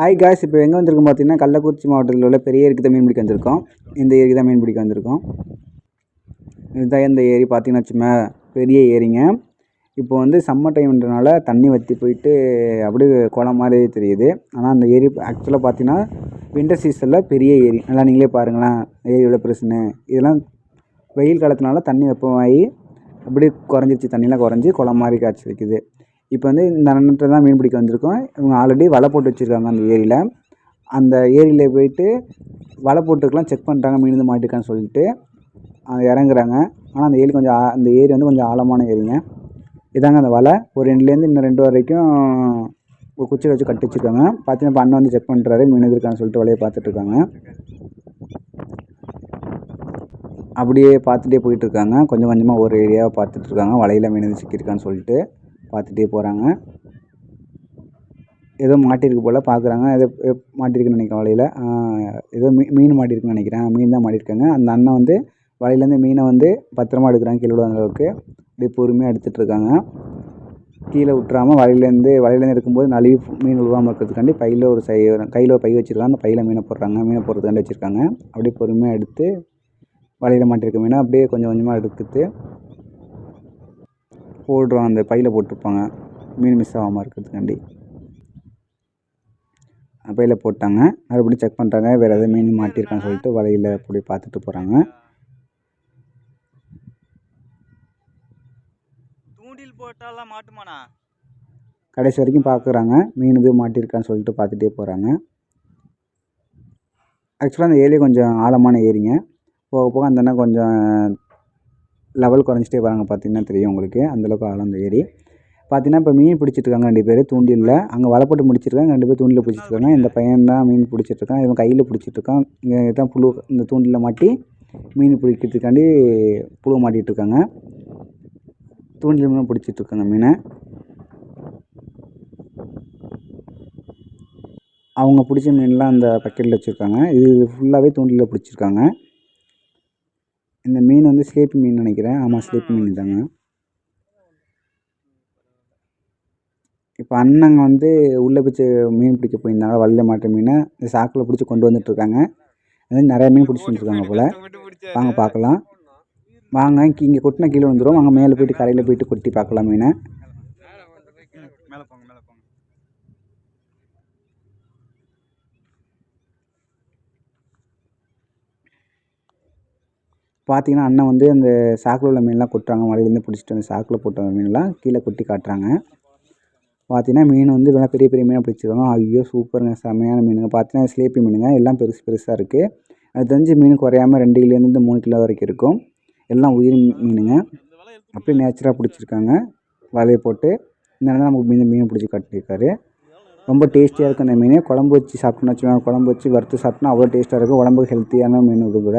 Hi guys இப்போ எங்கே வந்திருக்கோம் பார்த்தீங்கன்னா கள்ளக்குறிச்சி மாவட்டத்தில் உள்ள பெரிய ஏரிக்கு தான் மீன் பிடிக்க வந்திருக்கோம். இந்த ஏரிக்கு தான் மீன் பிடிக்க வந்திருக்கோம். இதுதான் இந்த ஏரி பார்த்தீங்கன்னா வச்சுமே பெரிய ஏரிங்க. இப்போ வந்து சம்மர் டைம்ன்றனால தண்ணி வற்றி போயிட்டு அப்படியே குளம் மாதிரி தெரியுது. ஆனால் அந்த ஏரி ஆக்சுவலாக பார்த்தீங்கன்னா வின்டர் சீசனில் பெரிய ஏரி. நல்லா நீங்களே பாருங்களேன் ஏரியோட பிரச்சனை இதெல்லாம் வெயில் காலத்தினால தண்ணி வெப்பமாகி அப்படியே குறைஞ்சிருச்சு. தண்ணிலாம் குறைஞ்சி குளம் மாதிரி காய்ச்சி வைக்குது. இப்போ வந்து இந்த அண்ணன்ட்ட தான் மீன் பிடிக்க வந்திருக்கோம். இவங்க ஆல்ரெடி வலை போட்டு வச்சுருக்காங்க அந்த ஏரியில். அந்த ஏரியில் போயிட்டு வலை போட்டுருக்கலாம் செக் பண்ணுறாங்க மீன் எதுவும் மாட்டிருக்கான்னு சொல்லிட்டு. இறங்குறாங்க. ஆனால் அந்த ஏரி கொஞ்சம் அந்த ஏரி வந்து கொஞ்சம் ஆழமான ஏரிங்க. இதாங்க அந்த வலை. ஒரு ரெண்டுலேருந்து இன்னும் ரெண்டு வரைக்கும் ஒரு குச்சியில் வச்சு கட்டி வச்சுருக்காங்க. பார்த்தீங்கன்னா இப்போ அண்ணன் வந்து செக் பண்ணுறாரு மீன் எது இருக்கான்னு சொல்லிட்டு வலையை பார்த்துட்ருக்காங்க அப்படியே பார்த்துட்டே போயிட்டுருக்காங்க கொஞ்சம் கொஞ்சமாக ஒரு ஏரியாவை பார்த்துட்ருக்காங்க வலையில் மீன் சிக்கியிருக்கான்னு சொல்லிட்டு. பார்த்துட்டே போகிறாங்க ஏதோ மாட்டியிருக்கு போல் பார்க்குறாங்க. ஏதோ மாட்டியிருக்குன்னு நினைக்கிறேன் வலையில். ஏதோ மீ மீன் மாட்டியிருக்குன்னு நினைக்கிறேன். மீன் தான் மாட்டியிருக்காங்க அந்த அண்ணன் வந்து வலையிலேருந்து மீனை வந்து பத்திரமா எடுக்கிறாங்க கீழே விடாத அளவுக்கு. அப்படியே பொறுமையாக எடுத்துகிட்ருக்காங்க கீழே விட்டுறாமல் வலையிலேருந்து வலையிலேருந்து இருக்கும்போது நழுவி மீன் விழுவாமல் இருக்கிறதுக்காண்டி பையில் ஒரு சை கையில் ஒரு பை வச்சுருக்காங்க. அந்த பையில் மீனை போடுறாங்க. மீனை போடுறதுக்காண்டி வச்சுருக்காங்க. அப்படியே பொறுமையாக எடுத்து வலையில் மாட்டியிருக்க மீனை அப்படியே கொஞ்சம் கொஞ்சமாக எடுக்குது போடுறோம் அந்த பையில் போட்டிருப்பாங்க. மீன் மிஸ் ஆகாமல் இருக்கிறதுக்காண்டி. பையில் போட்டாங்க. மறுபடியும் செக் பண்ணுறாங்க வேறு எதாவது மீன் மாட்டியிருக்கான்னு சொல்லிட்டு வலையில் அப்படி பார்த்துட்டு போகிறாங்க தூண்டில் போட்டாலாம் மாட்டுமாண்ணா? கடைசி வரைக்கும் பார்க்குறாங்க. மீன் இது மாட்டியிருக்கான்னு சொல்லிட்டு பார்த்துட்டே போகிறாங்க ஆக்சுவலாக அந்த ஏரியா கொஞ்சம் ஆழமான ஏரிங்க. போக போக அந்த அண்ணன் கொஞ்சம் லெவல் குறைஞ்சிட்டே வராங்க பார்த்தீங்கன்னா தெரியும் உங்களுக்கு. அந்தளவுக்கு ஆழம் அந்த ஏரி. பார்த்தீங்கன்னா இப்போ மீன் பிடிச்சிருக்காங்க ரெண்டு பேர் தூண்டிலில். அங்கே வலை போட்டு முடிச்சிருக்காங்க ரெண்டு பேர் தூண்டில் பிடிச்சிருக்காங்க இந்த பையன் தான் மீன் பிடிச்சிட்ருக்கான். இவன் கையில் பிடிச்சிட்ருக்கான். இங்கே தான் புழு இந்த தூண்டிலில் மாட்டி மீன் பிடிக்கிறதுக்காண்டி புழு மாட்டிகிட்டு இருக்காங்க தூண்டில் மீன் பிடிச்சிட்ருக்காங்க மீனை. அவங்க பிடிச்ச மீன்லாம் அந்த பக்கெட்டில் வச்சுருக்காங்க. இது ஃபுல்லாகவே தூண்டிலில் பிடிச்சிருக்காங்க. இந்த மீன் வந்து ஸ்லேப் மீன் நினைக்கிறேன். ஆமாம் ஸ்லேப் மீன் தாங்க இப்போ அண்ணங்க வந்து உள்ளே பிடிச்சி மீன் பிடிக்க போயிருந்தாங்க. வலையில் மாட்ட மீனை. இந்த சாக்கில் பிடிச்சி கொண்டு வந்துட்டுருக்காங்க அது நிறைய மீன் பிடிச்சி வந்துருக்காங்க போல். வாங்க பார்க்கலாம். வாங்க இங்கே இங்கே கொட்டினா கீழே வந்துடும் வாங்க மேலே போயிட்டு கரையில் போயிட்டு கொட்டி பார்க்கலாம் மீனை. மேலே போங்க மேலே போங்க. பார்த்தீங்கன்னா அண்ணன் வந்து அந்த சாக்கில் உள்ள மீன்லாம் கொட்டுறாங்க. மலையிலேருந்து பிடிச்சிட்டு வந்து சாக்கில் போட்ட மீன்லாம் கீழே கொட்டி காட்டுறாங்க. பார்த்தீங்கன்னா மீன் வந்து இதெல்லாம் பெரிய பெரிய மீனாக பிடிச்சிருக்காங்க. ஐயோ சூப்பருங்க செம்மையான மீனுங்க. பார்த்தீங்கன்னா ஸ்லேப்பி மீனுங்க. எல்லாம் பெருசு பெருசாக இருக்குது அது தெரிஞ்சு மீன் குறையாம ரெண்டு கிலோலேருந்து மூணு கிலோ வரைக்கும் இருக்கும். எல்லாம் உயிர் மீனுங்க. அப்படியே நேச்சராக பிடிச்சிருக்காங்க. வலையை போட்டு. இந்த அண்ணன் நமக்கு மீன் மீன் பிடிச்சி காட்டியிருக்காரு. ரொம்ப டேஸ்டியாக இருக்கும் அந்த மீன். குழம்பு வச்சு சாப்பிட்டோன்னு வச்சுக்கோங்க. குழம்பு வச்சு வறுத்து சாப்பிட்டோம்னா அவ்வளோ டேஸ்ட்டாக இருக்கும் உடம்புக்கு ஹெல்த்தியான மீன் இது கூட.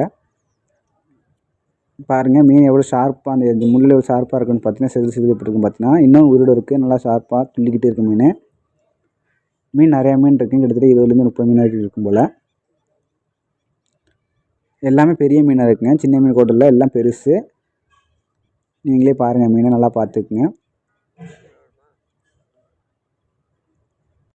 பாருங்கள் மீன் எவ்வளோ ஷார்ப்பாக அந்த முள்ளில் முள் எவ்வளோ ஷார்ப்பாக இருக்குன்னு பார்த்தீங்கன்னா செதில் செதில் எப்படி பார்த்தீங்கன்னா இன்னும் உயிரோடு இருக்குது நல்லா ஷார்ப்பாக துள்ளிக்கிட்டே இருக்குது மீன். மீன் நிறையா மீன் இருக்குங்க கிட்டத்தட்ட இருபதுலேருந்து முப்பது மீன் வரைக்கும் இருக்கும் போல். எல்லாமே பெரிய மீனாக இருக்குங்க சின்ன மீன் கூட எல்லாம் பெருசு. நீங்களே பாருங்கள் மீனை நல்லா பார்த்துக்குங்க